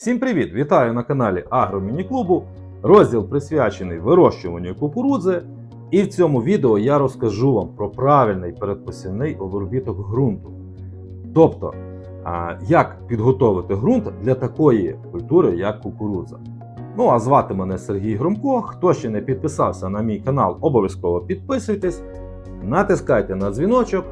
Всім привіт! Вітаю на каналі Агромініклубу. Розділ присвячений вирощуванню кукурудзи. І в цьому відео я розкажу вам про правильний передпосівний обробіток ґрунту. Тобто, як підготовити ґрунт для такої культури, як кукурудза. Ну а звати мене Сергій Громко. Хто ще не підписався на мій канал, обов'язково підписуйтесь, натискайте на дзвіночок.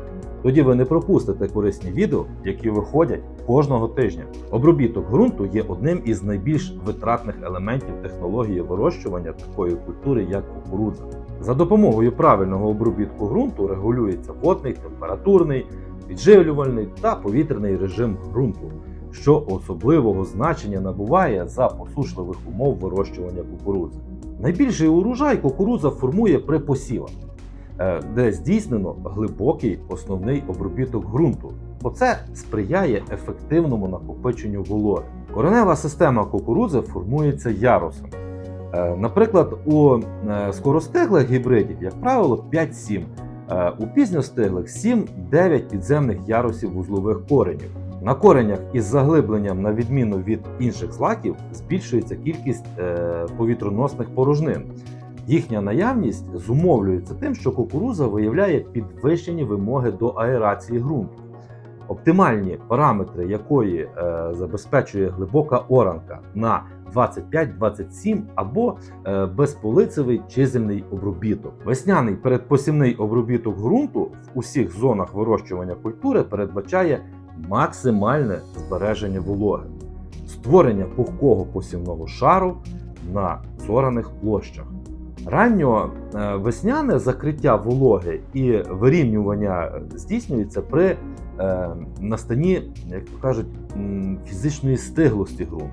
Тоді ви не пропустите корисні відео, які виходять кожного тижня. Обробіток ґрунту є одним із найбільш витратних елементів технології вирощування такої культури, як кукурудза. За допомогою правильного обробітку ґрунту регулюється водний, температурний, підживлювальний та повітряний режим ґрунту, що особливого значення набуває за посушливих умов вирощування кукурудзи. Найбільший урожай кукурудза формує при посівах де здійснено глибокий основний обробіток ґрунту, бо це сприяє ефективному накопиченню вологи. Коренева система кукурудзи формується ярусом. Е, Наприклад, у е, скоростиглих гібридів, як правило, 5-7, е, у пізньостиглих 7-9 підземних ярусів вузлових коренів. На коренях із заглибленням, на відміну від інших злаків, збільшується кількість е, повітроносних порожнин. Їхня наявність зумовлюється тим, що кукуруза виявляє підвищені вимоги до аерації ґрунту, оптимальні параметри якої е, забезпечує глибока оранка на 25-27 або е, безполицевий чизельний обробіток. Весняний передпосівний обробіток ґрунту в усіх зонах вирощування культури передбачає максимальне збереження вологи, створення пухкого посівного шару на зораних площах. Ранньо е, весняне закриття вологи і вирівнювання здійснюється при настані, настанні, як то кажуть, фізичної стиглості ґрунту.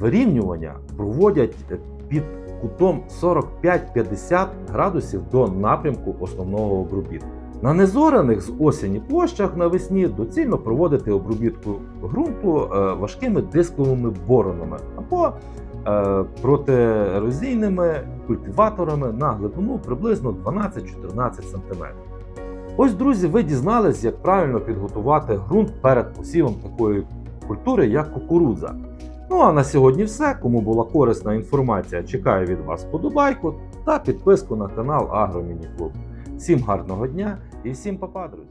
Вирівнювання проводять е, під кутом 45-50 градусів до напрямку основного обробітку. На незораних з осені площах навесні доцільно проводити обробітку ґрунту е, важкими дисковими боронами або е, протиерозійними культиваторами на глибину приблизно 12-14 см. Ось, друзі, ви дізнались, як правильно підготувати ґрунт перед посівом такої культури, як кукурудза. Ну а на сьогодні все. Кому була корисна інформація, чекаю від вас подобайку та підписку на канал Агромініклуб. Всім гарного дня і всім па-па, друзі!